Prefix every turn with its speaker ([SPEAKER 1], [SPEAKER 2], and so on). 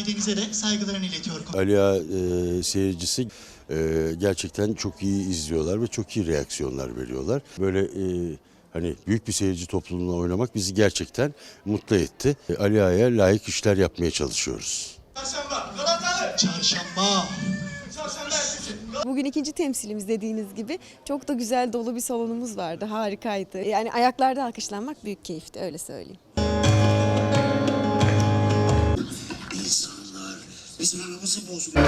[SPEAKER 1] Akdeniz'e de saygılarını iletiyor.
[SPEAKER 2] Ali Ağa e, seyircisi e, gerçekten çok iyi izliyorlar ve çok iyi reaksiyonlar veriyorlar. Böyle e, hani büyük bir seyirci topluluğuna oynamak bizi gerçekten mutlu etti. E, Ali Ağa'ya layık işler yapmaya çalışıyoruz.
[SPEAKER 3] Çarşamba, Galatasaray,
[SPEAKER 1] Çarşamba.
[SPEAKER 3] Çarşamba ertesi.
[SPEAKER 4] Bugün ikinci temsilimiz dediğiniz gibi çok da güzel dolu bir salonumuz vardı. Harikaydı. Yani ayaklarda alkışlanmak büyük keyifti öyle söyleyeyim.
[SPEAKER 5] Bizim aramızı bozuyor.